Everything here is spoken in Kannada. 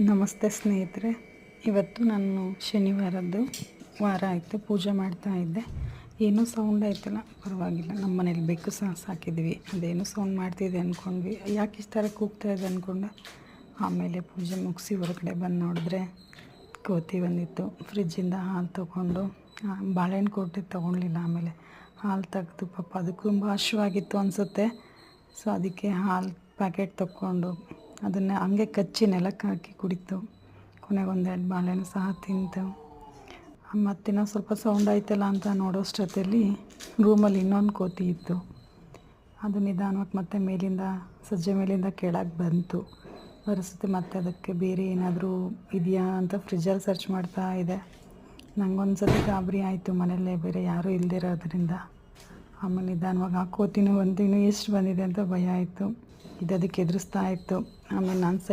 ನಮಸ್ತೆ ಸ್ನೇಹಿತರೆ, ಇವತ್ತು ನಾನು ಶನಿವಾರದ್ದು ವಾರ ಆಯಿತು, ಪೂಜೆ ಮಾಡ್ತಾ ಇದ್ದೆ. ಏನೂ ಸೌಂಡ್ ಆಯ್ತಲ್ಲ, ಪರವಾಗಿಲ್ಲ ನಮ್ಮ ಮನೇಲಿ ಬೆಕ್ಕು ಸಹ ಸಾಕಿದ್ವಿ. ಅದೇನು ಸೌಂಡ್ ಮಾಡ್ತಿದೆ ಅಂದ್ಕೊಂಡ್ವಿ ಯಾಕೆ ಇಷ್ಟು ಥರ ಕೂಗ್ತಾ ಇದೆ ಅಂದ್ಕೊಂಡು ಆಮೇಲೆ ಪೂಜೆ ಮುಗಿಸಿ ಹೊರಗಡೆ ಬಂದು ನೋಡಿದ್ರೆ ಕೋತಿ ಬಂದಿತ್ತು. ಫ್ರಿಜ್ಜಿಂದ ಹಾಲು ತೊಗೊಂಡು ಬಾಳೆಹಣ್ಣು ಕೊಟ್ಟು ತೊಗೊಳ್ಲಿಲ್ಲ ಆಮೇಲೆ. ಹಾಲು ತೆಗೆದು ಪಾಪ ಅದಕ್ಕೂ ತುಂಬ ಹಶ್ವಾಗಿತ್ತು ಅನಿಸುತ್ತೆ. ಸೊ ಅದಕ್ಕೆ ಹಾಲು ಪ್ಯಾಕೆಟ್ ತೊಗೊಂಡು ಅದನ್ನು ಹಂಗೆ ಕಚ್ಚಿ ನೆಲಕ್ಕೆ ಹಾಕಿ ಕುಡಿತು. ಕೊನೆಗೆ ಒಂದೆರಡು ಬಾಳೆನೂ ಸಹ ತಿಂತು. ಮತ್ತಿನ್ನೂ ಸ್ವಲ್ಪ ಸೌಂಡ್ ಆಯ್ತಲ್ಲ ಅಂತ ನೋಡೋಷ್ಟೊತ್ತಲ್ಲಿ ರೂಮಲ್ಲಿ ಇನ್ನೊಂದು ಕೋತಿ ಇತ್ತು. ಅದು ನಿಧಾನವಾಗಿ ಮತ್ತೆ ಮೇಲಿಂದ, ಸಜ್ಜೆ ಮೇಲಿಂದ ಕೆಳಗೆ ಬಂತು. ಬರೆಸುತ್ತೆ ಮತ್ತೆ ಅದಕ್ಕೆ ಬೇರೆ ಏನಾದರೂ ಇದೆಯಾ ಅಂತ ಫ್ರಿಜ್ಜಲ್ಲಿ ಸರ್ಚ್ ಮಾಡ್ತಾ ಇದೆ. ನನಗೊಂದು ಸತಿ ಗಾಬರಿ ಆಯಿತು ಮನೆಯಲ್ಲೇ, ಬೇರೆ ಯಾರೂ ಇಲ್ದಿರೋದ್ರಿಂದ ಆಮೇಲೆ ನಿಧಾನವಾಗಿ ಹಾಕೋತೀನೋ ಒಂದಿನ ಎಷ್ಟು ಬಂದಿದೆ ಅಂತ ಭಯ ಆಯಿತು. ಇದು ಅದಕ್ಕೆ ಎದುರಿಸ್ತಾ ಇತ್ತು. ಆಮೇಲೆ ನಾನು ಸೈಡ್